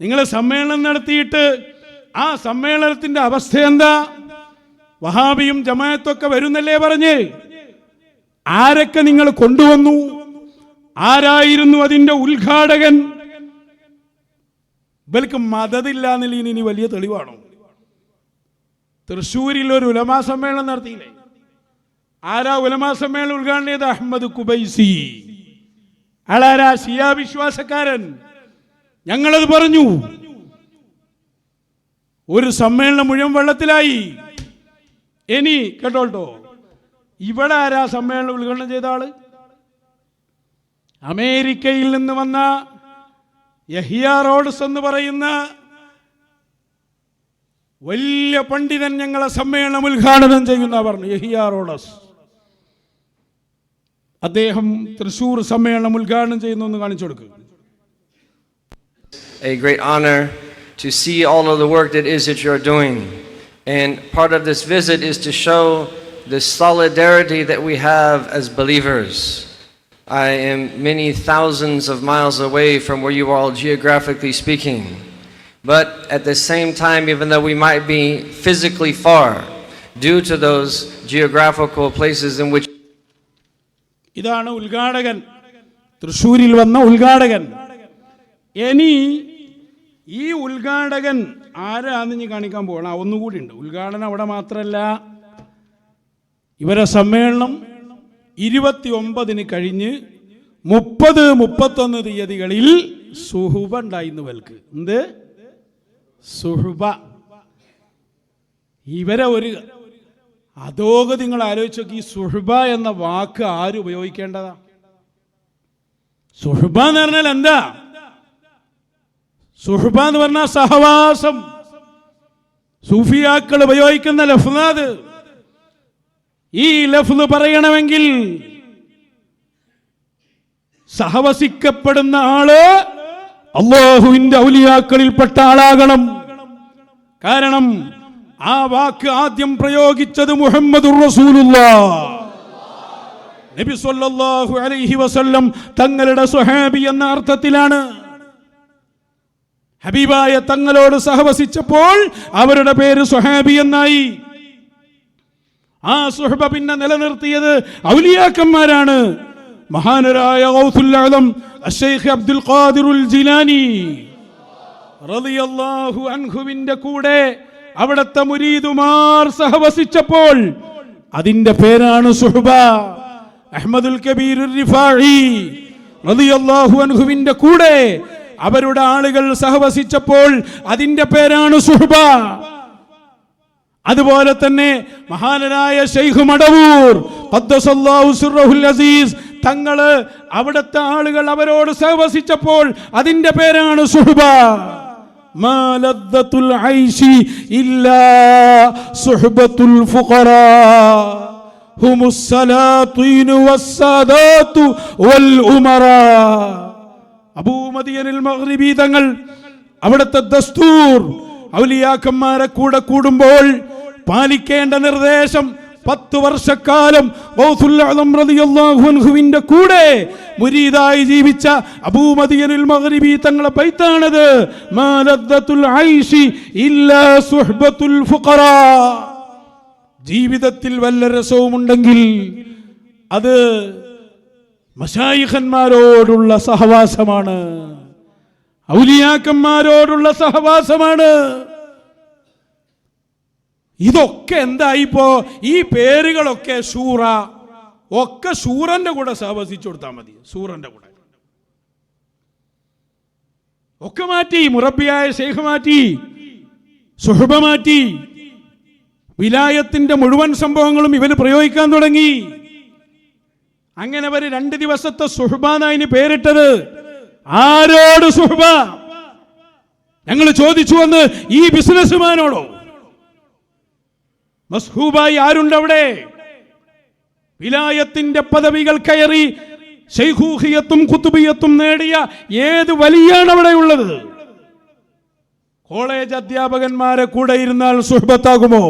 നിങ്ങൾ സമ്മേളനം നടത്തിയിട്ട് ആ സമ്മേളനത്തിന്റെ അവസ്ഥ എന്താ? വഹാബിയും ജമായത്തൊക്കെ വരുന്നല്ലേ പറഞ്ഞ്? ആരൊക്കെ നിങ്ങൾ കൊണ്ടുവന്നു? ആരായിരുന്നു അതിന്റെ ഉദ്ഘാടകൻ? ഇവർക്ക് മതതില്ല എന്നുള്ളതിന് ഇനി വലിയ തെളിവാണോ? തൃശ്ശൂരിൽ ഒരു ഉലമാ സമ്മേളനം നടത്തിയില്ലേ? ആരാ ഉലമാ സമ്മേളനം ഉദ്ഘാടനം ചെയ്ത അഹമ്മദ് കുബൈസി. ആളാരാ? ശിയാ വിശ്വാസക്കാരൻ. ഞങ്ങളത് പറഞ്ഞു. ഒരു സമ്മേളനം മുഴുവൻ വെള്ളത്തിലായി. ഇനി കേട്ടോട്ടോ? ഇവിടെ ആരാ സമ്മേളനം ഉദ്ഘാടനം ചെയ്ത ആൾ? അമേരിക്കയിൽ നിന്ന് വന്ന യഹിയ റോഡ്സ് എന്ന് പറയുന്ന വലിയ പണ്ഡിതൻ ഞങ്ങളെ സമ്മേളനം ഉദ്ഘാടനം ചെയ്യുന്ന പറഞ്ഞു. യഹിയ റോഡസ്. അദ്ദേഹം തൃശൂർ സമ്മേളനം ഉദ്ഘാടനം ചെയ്യുന്നു എന്ന് കാണിച്ചു കൊടുക്കുക a great honor to see all of the work that is that you're doing. And part of this visit is to show the solidarity that we have as believers. I am many thousands of miles away from where you are all geographically speaking. But at the same time, even though we might be physically far, due to those geographical places in which ഇതാണ് ഉദ്ഘാടകൻ തൃശ്ശൂരിൽ വന്ന ഉദ്ഘാടകൻ ഇനി ഈ ഉദ്ഘാടകൻ ആരാന്ന് ഇനി കാണിക്കാൻ പോകണം ഒന്നുകൂടി ഉണ്ട്. ഉദ്ഘാടനം അവിടെ മാത്രമല്ല ഇവരെ സമ്മേളനം ഇരുപത്തി ഒമ്പതിന് കഴിഞ്ഞ് മുപ്പത് മുപ്പത്തൊന്ന് തീയതികളിൽ സുഹുബ ഉണ്ടായിരുന്നു വൽക്ക് എന്ത്? സുഹുബ. ഇവരെ ഒരു അതോക നിങ്ങൾ ആലോചിച്ച് നോക്കി. സുഹൃബ എന്ന വാക്ക് ആര് ഉപയോഗിക്കേണ്ടതാ? സുഹുബ എന്ന് പറഞ്ഞാൽ എന്താ? സുഹൃബ എന്ന് പറഞ്ഞാൽ സഹവാസം. സൂഫിയാക്കൾ ഉപയോഗിക്കുന്ന ലഫ്നാദ് ഈ ലഫ്ല് പറയണമെങ്കിൽ സഹവസിക്കപ്പെടുന്ന ആൾ അള്ളാഹുവിന്റെ ഔലിയാക്കളിൽപ്പെട്ട ആളാകണം. കാരണം ആ വാക്ക് ആദ്യം പ്രയോഗിച്ചത് മുഹമ്മദ് നബി അലൈഹി വസല്ലം തങ്ങളുടെ സുഹാബി എന്ന അർത്ഥത്തിലാണ്. ഹബീബായ തങ്ങളോട് സഹവസിച്ചപ്പോൾ അവരുടെ പേര് സുഹാബി എന്നായി. ആ സുഹബ പിന്നെ നിലനിർത്തിയത് ഔലിയാക്കന്മാരാണ്. മഹാനരായ അബ്ദുൽ ഖാദിറുൽ ജിലാനി. റളിയല്ലാഹു അൻഹുവിന്റെ കൂടെ അവിടത്തെ മുരീദുമാർ സഹവസിച്ചപ്പോൾ അതിന്റെ പേരാണ് സുഹബ. അഹമ്മദുൽ കബീർ റളിയല്ലാഹു അൻഹുവിന്റെ കൂടെ അവരുടെ ആളുകൾ സഹവസിച്ചപ്പോൾ അതിന്റെ പേരാണ് സുഹബ. അതുപോലെ തന്നെ മഹാനായ ഷെയ്ഖ് മടവൂർ അസീസ് തങ്ങൾ അവിടുത്തെ ആളുകൾ അവരോട് സഹവസിച്ചപ്പോൾ അതിന്റെ പേരാണ് സുഹബ. ഹുമുസ്സലാത്തു വൽ ഉമറാ. അബൂമദിയനിൽ മഹ്രിബീതങ്ങൾ അവിടുത്തെ ദസ്തൂർ ഔലിയാക്കന്മാരെ കൂടെ കൂടുമ്പോൾ പാലിക്കേണ്ട നിർദ്ദേശം പത്ത് വർഷക്കാലം കൂടെ മുരീദായി ജീവിച്ച അബൂമദിയനിൽ മഗ്രിബി തങ്ങളെ പൈത്താണത്. ഐഷി ഇല്ലാ സുഹ്ബത്തുൽ ജീവിതത്തിൽ വല്ല രസവും ഉണ്ടെങ്കിൽ അത് മശായിഖന്മാരോടുള്ള സഹവാസമാണ്. ഔലിയാക്കന്മാരോടുള്ള സഹവാസമാണ്. ഇതൊക്കെ എന്തായിപ്പോ ഈ പേരുകളൊക്കെ സൂറ ഒക്കെ സൂറന്റെ കൂടെ സഹവസിച്ചു കൊടുത്താൽ മതി. സൂറന്റെ കൂടെ. ഒക്കെ മാറ്റി മുറബിയായ ശേഖ മാറ്റി സുഹബ മാറ്റി. വിലായത്തിന്റെ മുഴുവൻ സംഭവങ്ങളും ഇവന് പ്രയോഗിക്കാൻ തുടങ്ങി. അങ്ങനെ അവർ രണ്ട് ദിവസത്തെ സുഹബാനായിന് പേരിട്ടത്. ആരോട് സുഹബ? ഞങ്ങൾ ചോദിച്ചു വന്ന് ഈ ബിസിനസ്മാനോടോ മസ്ഹൂബായി ആരുണ്ട് അവിടെ? വിലായത്തിന്റെ പദവികൾ കയറി ശൈഖൂഹിയത്തും കുത്തുബിയത്തും നേടിയ ഏത് വലിയാണ് അവിടെ ഉള്ളത്? കോളേജ് അധ്യാപകന്മാരെ കൂടെ ഇരുന്നാൽ സുഹബത്താകുമോ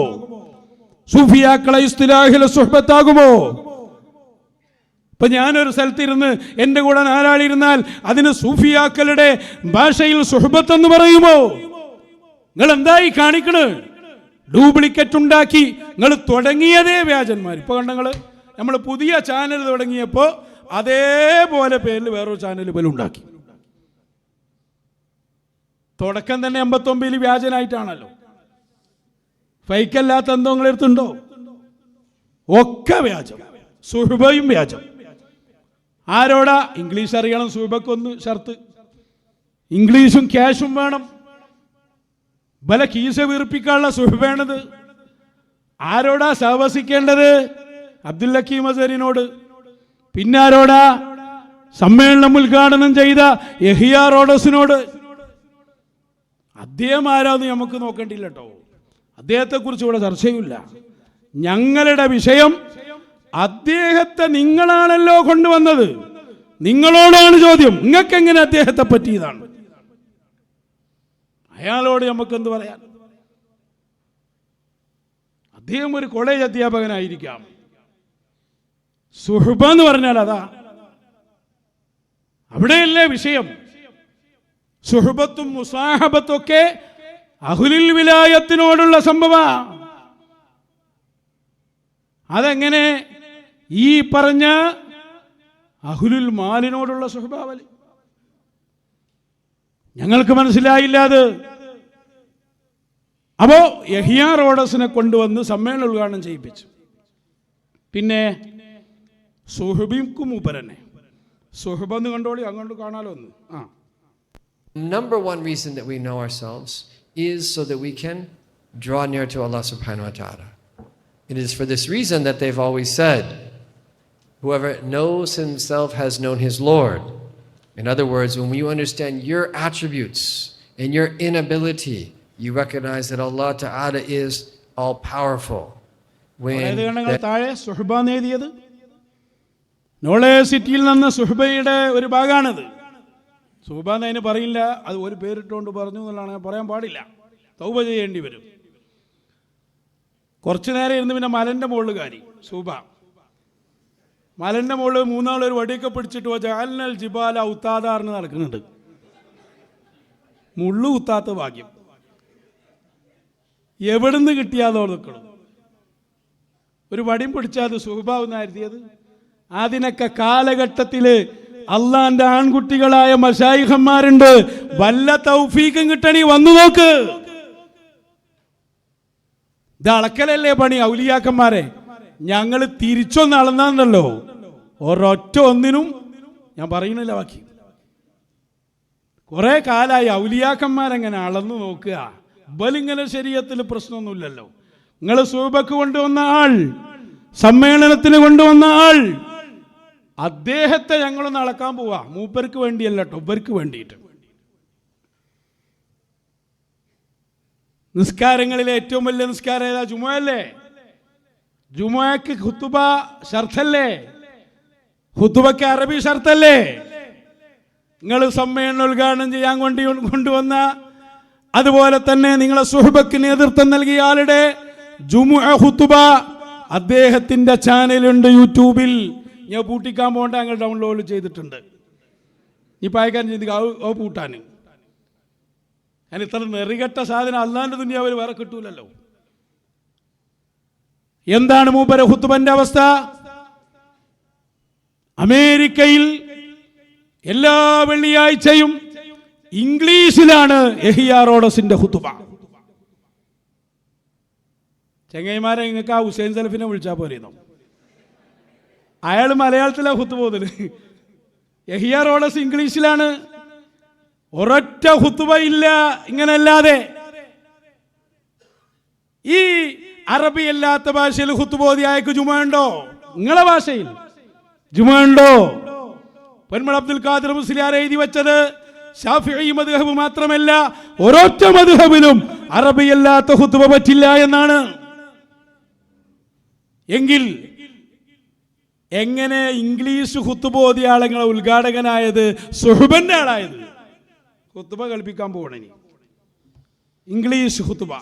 സുഫിയാക്കളെ ഇസ്തിലാഹിലെ സുഹബത്താകുമോ ഇപ്പൊ ഞാനൊരു സ്ഥലത്തിരുന്ന് എന്റെ കൂടെ നാലാളിരുന്നാൽ അതിന് സൂഫിയാക്കളുടെ ഭാഷയിൽ സുഹബത്ത് എന്ന് പറയുമോ? നിങ്ങൾ എന്തായി കാണിക്കണ്? ഡ്യൂപ്ലിക്കറ്റ് ഉണ്ടാക്കി നിങ്ങൾ തുടങ്ങിയതേ വ്യാജന്മാർ. ഇപ്പോൾ കണ്ടങ്ങൾ നമ്മൾ പുതിയ ചാനൽ തുടങ്ങിയപ്പോൾ അതേപോലെ പേരിൽ വേറൊരു ചാനൽ പോലും ഉണ്ടാക്കി. തുടക്കം തന്നെ എൺപത്തൊമ്പതിൽ വ്യാജനായിട്ടാണല്ലോ. ഫൈക്കല്ലാത്ത എന്തോ നിങ്ങളെടുത്തുണ്ടോ ഒക്കെ വ്യാജം. സുഹൃബയും വ്യാജം. ആരോടാ? ഇംഗ്ലീഷ് അറിയണം സൂബക്കൊന്ന് ഷർത്ത്. ഇംഗ്ലീഷും ക്യാഷും വേണം. ബല കീസ വീർപ്പിക്കാനുള്ള സുഹ വേണത് ആരോടാ സഹവസിക്കേണ്ടത്? അബ്ദുൽ ഹക്കീം അസറിനോട് പിന്നാരോടാ സമ്മേളനം ഉദ്ഘാടനം ചെയ്ത യഹിയ റോഡസിനോട്. അദ്ദേഹം ആരാന്ന് നമുക്ക് നോക്കേണ്ടില്ല കേട്ടോ. അദ്ദേഹത്തെക്കുറിച്ച് ഇവിടെ ചർച്ചയുമില്ല. ഞങ്ങളുടെ വിഷയം അദ്ദേഹത്തെ നിങ്ങളാണല്ലോ കൊണ്ടുവന്നത്. നിങ്ങളോടാണ് ചോദ്യം. നിങ്ങൾക്ക് എങ്ങനെ അദ്ദേഹത്തെ പറ്റിയതാണ്? അയാളോട് നമുക്ക് എന്ത് പറയാൻ? അദ്ദേഹം ഒരു കോളേജ് അധ്യാപകനായിരിക്കാം. സുഹൃബ എന്ന് പറഞ്ഞാൽ അതാ. അവിടെയല്ലേ വിഷയം. സുഹൃബത്തും മുസാഹബത്തും ഒക്കെ അഹുലിൽ വിലായത്തിനോടുള്ള സംഭവ അതെങ്ങനെ ഈ പറഞ്ഞ അഹുലുൽ മാലിനോടുള്ള സ്വഭാവലി. ഞങ്ങൾക്ക് മനസ്സിലായില്ല അത്. അപ്പോ യഹിയാ റോഡസിനെ കൊണ്ടുവന്ന് സമ്മേളനം ഉദ്ഘാടനം ചെയ്യിപ്പിച്ചു. പിന്നെ സുഹബിക്കും ഉപരനെ സുഹബന്ന് കണ്ടോളി അങ്ങോട്ട് കാണാലോ ഒന്ന്. ആ. Number one reason that we know ourselves is so that we can draw near to അല്ലാഹു സുബ്ഹാനഹു വ തആല it is for this reason that they have always said whoever knows himself has known his Lord. In other words, when you understand your attributes and your inability, you recognize that Allah ta'ala is all powerful. When അതായത് കണ്ടങ്ങൾ താഴെ സുഹബ എഴുതിയത് knowledge സിറ്റിയിൽ നിന്ന് സുഹബയുടെ ഒരു ഭാഗമാണിത് സുഹബ എന്ന് അതിന് പറയില്ല അത് ഒരു പേരിട്ടുകൊണ്ട് പറഞ്ഞു എന്നുള്ളതാണ് ഞാൻ പറയാൻ പാടില്ല തൗബ ചെയ്യേണ്ടി വരും കുറച്ചു നേരം ഇരുന്ന് പിന്നെ മലന്റെ മുകളിൽ കാര്യം സൂബ മലന്റെ മുകളിൽ മൂന്നാളൊരു വടിയൊക്കെ പിടിച്ചിട്ട് ജാലിനൽ ജിബാല ഉത്താദാറിന് നടക്കുന്നുണ്ട്. മുള്ളു കുത്താത്ത ഭാഗ്യം. എവിടുന്ന് കിട്ടിയാതോ നിൽക്കണം. ഒരു വടിയും പിടിച്ചാൽ അത് അതിനൊക്കെ കാലഘട്ടത്തിൽ അള്ളാന്റെ ആൺകുട്ടികളായ മഷായിഹന്മാരുണ്ട് വല്ല തൗഫീക്കും കിട്ടണി വന്നു നോക്ക്. ഇത് അളക്കലല്ലേ പണി ഔലിയാക്കന്മാരെ? ഞങ്ങൾ തിരിച്ചൊന്ന് അളന്നാണ്ടല്ലോ ഒരൊറ്റ ഒന്നിനും ഞാൻ പറയണില്ല ബാക്കി. കുറെ കാലായി ഔലിയാക്കന്മാരെങ്ങനെ അളന്നു നോക്കുക. ബലിങ്ങനെ ശരീരത്തിൽ പ്രശ്നമൊന്നുമില്ലല്ലോ. നിങ്ങൾ സൂബക്ക് കൊണ്ടുവന്ന ആൾ സമ്മേളനത്തിന് കൊണ്ടുവന്ന ആൾ അദ്ദേഹത്തെ ഞങ്ങളൊന്ന് അളക്കാൻ പോവാ. മൂപ്പർക്ക് വേണ്ടിയല്ല ടൊബർക്ക് വേണ്ടിയിട്ട്. നിസ്കാരങ്ങളിലെ ഏറ്റവും വലിയ നിസ്കാരം ഏതാ? ജുമയല്ലേ ജുമയ്ക്ക് ഖുത്തുബ ഷർത്തല്ലേ? ഖുത്തുബയ്ക്ക് അറബി ഷർത്തല്ലേ? നിങ്ങൾ സമ്മേളനം ഉദ്ഘാടനം ചെയ്യാൻ വേണ്ടി കൊണ്ടുവന്ന അതുപോലെ തന്നെ നിങ്ങളെ സുഹബക്ക് നേതൃത്വം നൽകിയ ആളുടെ ജുമുഅ ഖുത്തുബ അദ്ദേഹത്തിന്റെ ചാനലുണ്ട് യൂട്യൂബിൽ. ഞാൻ പൂട്ടിക്കാൻ പോകണ്ട അങ്ങ് ഡൗൺലോഡ് ചെയ്തിട്ടുണ്ട്. ഈ പായക്കാരൻ ചെയ്ത് ഓ പൂട്ടാൻ. ഞാൻ ഇത്ര നെറികെട്ട സാധനം അല്ലാണ്ട് ദുനിയാവിൽ വേറെ കിട്ടൂലല്ലോ. എന്താണ് മൂപ്പര ഹുത്തുബന്റെ അവസ്ഥ? അമേരിക്കയിൽ എല്ലാ വെള്ളിയാഴ്ചയും ഇംഗ്ലീഷിലാണ് എഹിയാറോഡസിന്റെ ഹുത്തുബ. ചെങ്ങൈമാരെ നിങ്ങൾക്ക് ആ ഹുസൈൻ സലഫിനെ വിളിച്ചാൽ പോലെയെന്നോ അയാൾ മലയാളത്തിലാണ് ഹുത്തു പോകുന്നത് യഹിയ റോഡസ് ഇംഗ്ലീഷിലാണ്. ഒരൊറ്റ ഹുത്തുബ ഇല്ല ഇങ്ങനല്ലാതെ. ഈ അറബി അല്ലാത്ത ഭാഷയിൽ ഹുത്തുബോധി അയക്ക് ജുമ ഉണ്ടോ? നിങ്ങളെ ഭാഷയിൽ. ജുമ ഉണ്ടോ? പൊന്മൾ അബ്ദുൽ ഖാദർ മുസ്ലിയാർ എഴുതി വെച്ചത് ഷാഫിഈ മദ്ഹബ് മാത്രമല്ല ഒരൊറ്റ മദ്ഹബിലും അറബി അല്ലാത്ത ഹുത്തുബ പറ്റില്ല എന്നാണ്. എങ്കിൽ എങ്ങനെ ഇംഗ്ലീഷ് ഹുത്തുബോധിയാളങ്ങളെ ഉദ്ഘാടകനായത് സുഹുബന്റെ ആളായത്? ഹുത്തുബ കളിപ്പിക്കാൻ പോകണേ ഇംഗ്ലീഷ് ഹുത്തുബ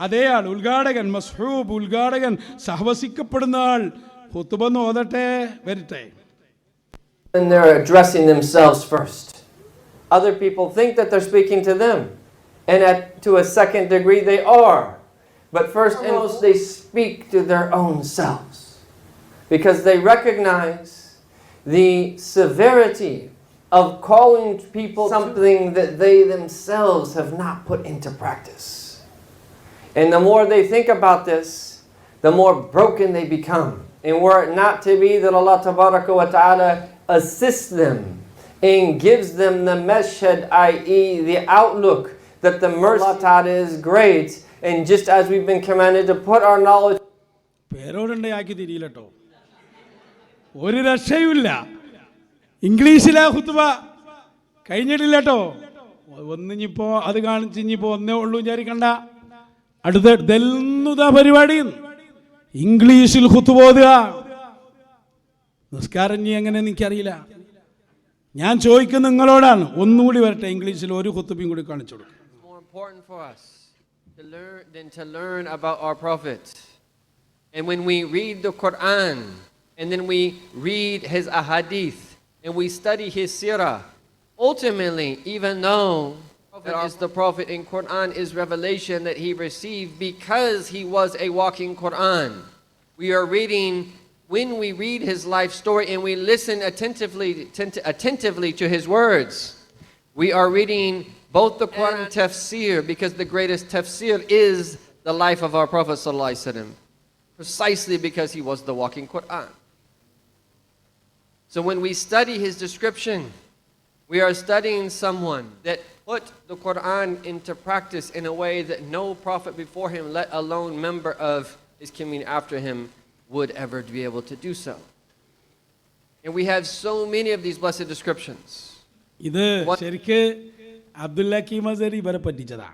അതേ ആൾ ഉദ്ഘാടകൻ മസ്ഹൂബ് ഉദ്ഘാടകൻ സഹവസിക്കപ്പെടുന്ന ആൾ ഹുത്തുബ ഒന്ന് ഓതട്ടെ വരട്ടെ And they're addressing themselves first. Other people think that they're speaking to them. And at, to a second degree, they are. But first and foremost, they speak to their own selves. Because they recognize the severity of calling people something that they themselves have not put into practice. And the more they think about this, the more broken they become. And were it not to be that Allah wa Ta'ala assists them and gives them the mashhad, i.e., the outlook that the mercy of Allah is great, and just as we've been commanded to put our knowledge പേരോടുണ്ടാക്കി തിരിയില്ല ഒരു രക്ഷയുമില്ല ഇംഗ്ലീഷിലാ ഹുത്തുബ കഴിഞ്ഞിട്ടില്ല കേട്ടോ ഒന്നിഞ്ഞിപ്പോ അത് കാണിച്ച് ഒന്നേ ഉള്ളൂ വിചാരിക്കണ്ട അടുത്ത ദൽന്നുത പരിപാടി? ഇംഗ്ലീഷിൽ ഹുത്തുപോതുക നിസ്കാരം നീ എങ്ങനെ എനിക്കറിയില്ല. ഞാൻ ചോദിക്കുന്ന നിങ്ങളോടാണ്. ഒന്നുകൂടി വരട്ടെ ഇംഗ്ലീഷിൽ ഒരു ഹുത്തുബിയും കൂടി കാണിച്ചു കൊടുക്കും. That is the prophet in Quran is revelation that he received because he was a walking Quran. We are reading when we read his life story and we listen attentively attent- attentively to his words. We are reading both the Quran and tafsir because the greatest tafsir is the life of our Prophet wasallam, precisely because he was the walking Quran. So when we study his description, we are studying someone that put the Quran into practice in a way that no prophet before him, let alone member of his community after him, would ever be able to do so. And we have so many of these blessed descriptions. ഇത് ശരിക്ക് Abdullah കീമസരി ഇവരെ പറ്റിച്ചതാ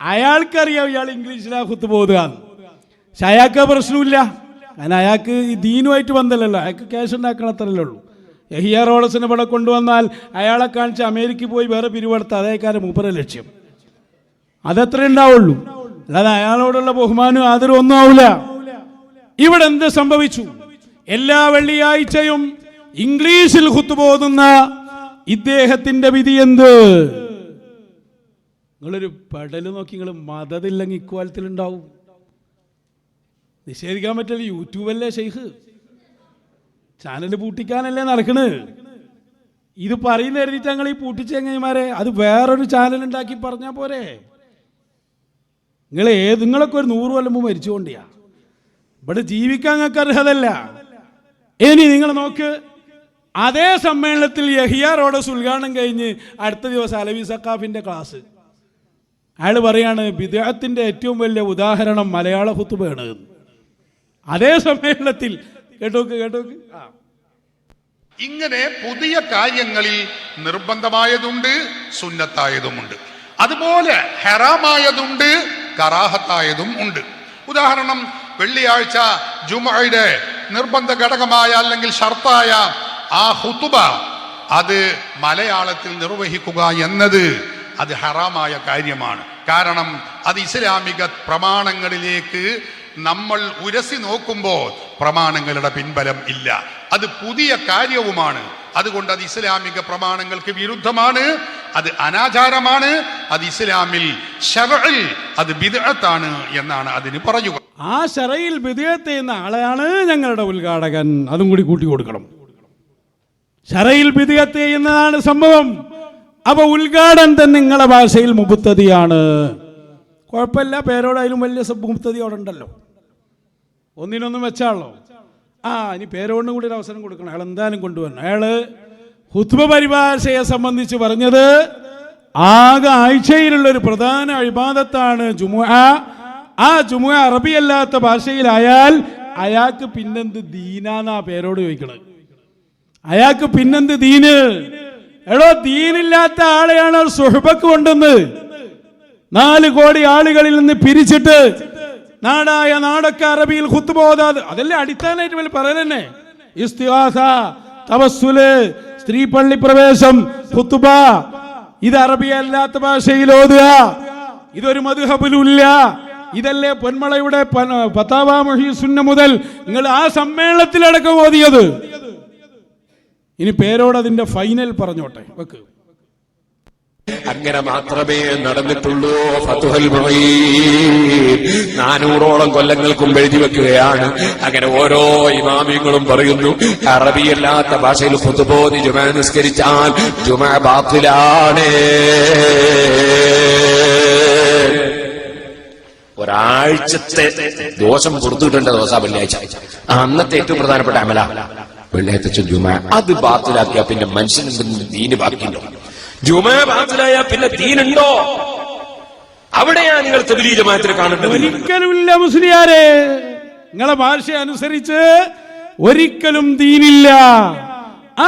അയാൾക്കറിയാം ഇയാൾ ഇംഗ്ലീഷിലാ കുത്തു പോകുകയാണ് പക്ഷെ അയാൾക്ക് പ്രശ്നമില്ല കാരണം അയാൾക്ക് ഈ ദീനുമായിട്ട് ബന്ധമല്ലല്ലോ അയാൾക്ക് ക്യാഷ് ഉണ്ടാക്കണത്രല്ലേ ഉള്ളൂ യഹിയ റോഡസിനെ ഇവിടെ കൊണ്ടുവന്നാൽ അയാളെ കാണിച്ച് അമേരിക്കയിൽ പോയി വേറെ പിരിവെടുത്ത അതേക്കാരം മൂപ്പര ലക്ഷ്യം. അതത്ര ഉണ്ടാവുള്ളൂ. അല്ലാതെ അയാളോടുള്ള ബഹുമാനം ആദരവും ഒന്നും ആവില്ല ഇവിടെ എന്ത് സംഭവിച്ചു? എല്ലാ വെള്ളിയാഴ്ചയും ഇംഗ്ലീഷിൽ കുത്തുപോകുന്ന ഇദ്ദേഹത്തിന്റെ വിധി എന്ത്? നിങ്ങളൊരു പടൽ നോക്കി നിങ്ങൾ മതത്തില്ലെങ്കിൽ ഇക്വാലത്തിലുണ്ടാവും. നിഷേധിക്കാൻ പറ്റില്ല യൂട്യൂബല്ലേ ഷെയ്ഖ് ചാനൽ പൂട്ടിക്കാനല്ലേ നടക്കണ്? ഇത് പറയുന്ന എഴുതിയിട്ട് ഞങ്ങൾ ഈ പൂട്ടിച്ചെങ്ങന്മാരെ അത് വേറൊരു ചാനൽ ഉണ്ടാക്കി പറഞ്ഞാൽ പോരെ? നിങ്ങൾ ഏത് നിങ്ങളൊക്കെ ഒരു നൂറ് കൊല്ലം മുമ്പ് മരിച്ചുകൊണ്ടിയാ ഇവിടെ ജീവിക്കാൻ ഞങ്ങൾക്ക് അർഹതല്ല. ഇനി നിങ്ങൾ നോക്ക് അതേ സമ്മേളനത്തിൽ യഹിയ റോഡസ് ഉദ്ഘാടനം കഴിഞ്ഞ് അടുത്ത ദിവസം അലവി സക്കാഫിന്റെ ക്ലാസ്. അയാൾ പറയാണ് വിദേഹത്തിന്റെ ഏറ്റവും വലിയ ഉദാഹരണം മലയാള ഹുത്തുബയാണ് അതേ സമ്മേളനത്തിൽ കേട്ടോക്ക് കേട്ടോക്ക്. ഇങ്ങനെ പുതിയ കാര്യങ്ങളിൽ നിർബന്ധമായതുണ്ട് സുന്നത്തായതുമുണ്ട്. അതുപോലെ ഹെറാമായതുണ്ട് കറാഹത്തായതും ഉണ്ട്. ഉദാഹരണം വെള്ളിയാഴ്ച ജുമയുടെ നിർബന്ധ ഘടകമായ അല്ലെങ്കിൽ ഷർത്തായ ആ ഹുത്തുബ അത് മലയാളത്തിൽ നിർവഹിക്കുക എന്നത് അത് ഹറാമായ കാര്യമാണ്. കാരണം അത് ഇസ്ലാമിക പ്രമാണങ്ങളിലേക്ക് നമ്മൾ ഉരസി നോക്കുമ്പോൾ പ്രമാണങ്ങളുടെ പിൻബലം ഇല്ല. അത് പുതിയ കാര്യവുമാണ്. അതുകൊണ്ട് അത് ഇസ്ലാമിക പ്രമാണങ്ങൾക്ക് വിരുദ്ധമാണ്. അത് അനാചാരമാണ്. അത് ഇസ്ലാമിൽ അത് ബിദ്അത്താണ് എന്നാണ് അതിന് പറയുക ആ ശറയിൽ വിധേയത്ത് ചെയ്യുന്ന ആളെയാണ് ഞങ്ങളുടെ ഉദ്ഘാടകൻ. അതും കൂടി കൂട്ടി കൊടുക്കണം. ശറയിൽ വിധേയത്ത് ചെയ്യുന്നതാണ് സംഭവം. അപ്പൊ ഉദ്ഘാടൻ തന്നെ നിങ്ങളുടെ ഭാഷയിൽ മുബുത്തതിയാണ്. കുഴപ്പമില്ല പേരോടായാലും വലിയ സബ് മുബുത്തതി അവിടെ ഉണ്ടല്ലോ. ഒന്നിനൊന്നും വെച്ചാണല്ലോ ആ ഇനി പേരോടിനും കൂടി ഒരു അവസരം കൊടുക്കണം. അയാൾ എന്തായാലും കൊണ്ടുവരണം. അയാൾ ഹുത്ബ പരിഭാഷയെ സംബന്ധിച്ച് പറഞ്ഞത് ആകെ ആഴ്ചയിലുള്ള ഒരു പ്രധാന അഴിബാദത്താണ് ജുമുഅ. ആ ജുമുഅ അറബി അല്ലാത്ത ഭാഷയിലായാൽ അയാൾക്ക് പിന്നെന്ത് ദീനാന്നാ പേരോട് ചോദിക്കണത്? അയാൾക്ക് പിന്നെന്ത് ദീന്? എടോ ദീനില്ലാത്ത ആളെയാണ് സുഹബക്ക് കൊണ്ടുവന്ന് നാല് കോടി ആളുകളിൽ നിന്ന് പിരിച്ചിട്ട് നാടായ നാടക്ക അറബിയിൽ ഹുത്തുബോധാത് അതല്ലേ അടിസ്ഥാനമായിട്ട് വലിയ പറയലെന്നെ ഇസ്തിഹാസ തവസ്സുൽ സ്ത്രീ പള്ളി പ്രവേശം ഹുത്തുബ ഇത് അറബി അല്ലാത്ത ഭാഷയിൽ ഓതുക. ഇതൊരു മധുഹബിലുമില്ല ഇതല്ലേ പൊന്മളയുടെ പന- ഫത്താവ മുഹീസുന്ന മുതൽ നിങ്ങൾ ആ സമ്മേളനത്തിലടക്കം ഓതിയത്. ഇനി പേരോട് അതിന്റെ ഫൈനൽ പറഞ്ഞോട്ടെ. വെക്ക്. അങ്ങനെ മാത്രമേ നടന്നിട്ടുള്ളൂ. ഫതുഹൽ നാനൂറോളം കൊല്ലങ്ങൾക്കും എഴുതി വെക്കുകയാണ്. അങ്ങനെ ഓരോ ഇമാമിങ്ങളും പറയുന്നു അറബിയല്ലാത്ത ഭാഷയിൽ ഫുതുബോധി ജുമ നിസ്കരിച്ചാൽ ജുമ ബാത്തിലാണ്. ഒരാഴ്ചത്തെ ദോഷം കൊടുത്തിട്ടുണ്ട് ദോശ വെള്ളിയാഴ്ച. അന്നത്തെ ഏറ്റവും പ്രധാനപ്പെട്ട അമല. വെള്ളിയാഴ്ച ജുമ. അത് ബാത്തിലാക്കിയ പിന്നെ മനുഷ്യൻ ദീന് ബാക്കിയുണ്ടോ? ജുമ ബാത്തിലായ പിന്നെ തീനുണ്ടോ അവിടെയാ നിങ്ങൾ തെബിലി ജമാത്തിൽ കാണേണ്ടത്. ഒരിക്കലുമില്ല മുസ്ലിയാരെ. നിങ്ങളെ ഭാഷ അനുസരിച്ച് ഒരിക്കലും ദീനില്ല.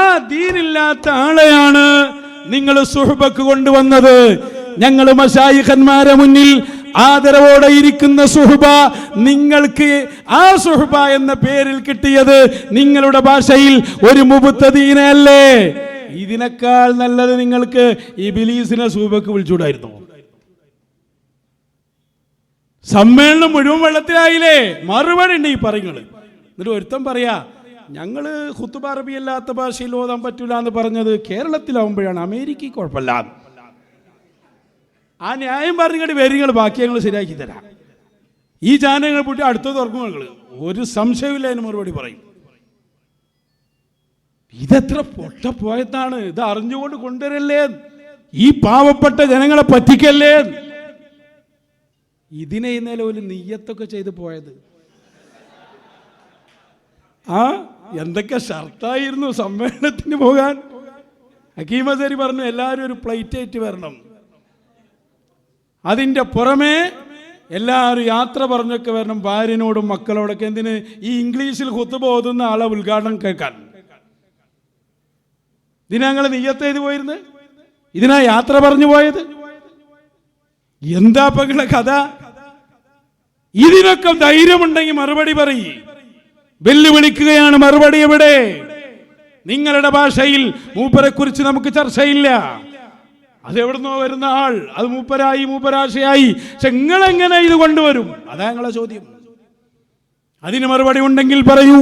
ആ ദീനില്ലാത്ത ആളെയാണ് നിങ്ങൾ സുഹബക്ക് കൊണ്ടുവന്നത്. ഞങ്ങൾ മഷായിഖന്മാരെ മുന്നിൽ ആദരവോടെ ഇരിക്കുന്ന സുഹബ നിങ്ങൾക്ക് ആ സുഹബ എന്ന പേരിൽ കിട്ടിയത് നിങ്ങളുടെ ഭാഷയിൽ ഒരു മുബുത്തദീനല്ലേ ഇതിനേക്കാൾ നല്ലത് നിങ്ങൾക്ക് ഈ ബിലീസിനെ സൂബക്ക് വിളിച്ചുകൂടായിരുന്നു. സമ്മേളനം മുഴുവൻ വെള്ളത്തിലായില്ലേ? മറുപടി ഉണ്ട് ഈ പറയുന്നത്. എന്നിട്ട് ഒരുത്തം പറയാ ഞങ്ങൾ ഹുത്തുബ അറബി അല്ലാത്ത ഭാഷയിൽ ഓതാൻ പറ്റൂല എന്ന് പറഞ്ഞത് കേരളത്തിലാവുമ്പോഴാണ്. അമേരിക്കയിൽ കുഴപ്പമില്ല. ആ ന്യായം പറഞ്ഞിട്ട് വരികൾ ബാക്കി ഞങ്ങൾ ശരിയാക്കി തരാം. ഈ ചാനലുകൾ പൂട്ടി അടുത്ത തുറക്കും ഞങ്ങൾ ഒരു സംശയമില്ല അതിന് മറുപടി പറയും. ഇതെത്ര പൊട്ട പോയത്താണ് ഇത് അറിഞ്ഞുകൊണ്ട് കൊണ്ടുവരല്ലേ? ഈ പാവപ്പെട്ട ജനങ്ങളെ പറ്റിക്കല്ലേ? ഇതിനെ ഇന്നലെ ഒരു നെയ്യത്തൊക്കെ ചെയ്ത് പോയത്. ആ എന്തൊക്കെ ഷർട്ടായിരുന്നു സമ്മേളനത്തിന് പോകാൻ? ഹക്കീമസേരി പറഞ്ഞു എല്ലാവരും ഒരു പ്ലേറ്റ് ആയിട്ട് വരണം. അതിന്റെ പുറമേ എല്ലാവരും യാത്ര പറഞ്ഞൊക്കെ വരണം. ഭാര്യനോടും മക്കളോടൊക്കെ എന്തിന് ഈ ഇംഗ്ലീഷിൽ കുത്തുപോകുന്ന ആളെ ഉദ്ഘാടനം കേൾക്കാൻ. ഇതിനാ ഞങ്ങൾ നെയ്യത്ത് ചെയ്ത് പോയിരുന്നത് ഇതിനാ യാത്ര പറഞ്ഞു പോയത്? എന്താ പകളെ കഥ? ഇതിനൊക്കെ ധൈര്യമുണ്ടെങ്കിൽ മറുപടി പറയും. വെല്ലുവിളിക്കുകയാണ് മറുപടി എവിടെ? നിങ്ങളുടെ ഭാഷയിൽ മൂപ്പരെ കുറിച്ച് നമുക്ക് ചർച്ചയില്ല. അതെവിടുന്നോ വരുന്ന ആൾ അത് മൂപ്പരായി മൂപ്പരാശയായി. പക്ഷെ നിങ്ങളെങ്ങനെ ഇത് കൊണ്ടുവരും? അതാ ഞങ്ങളെ ചോദ്യം. അതിന് മറുപടി ഉണ്ടെങ്കിൽ പറയൂ.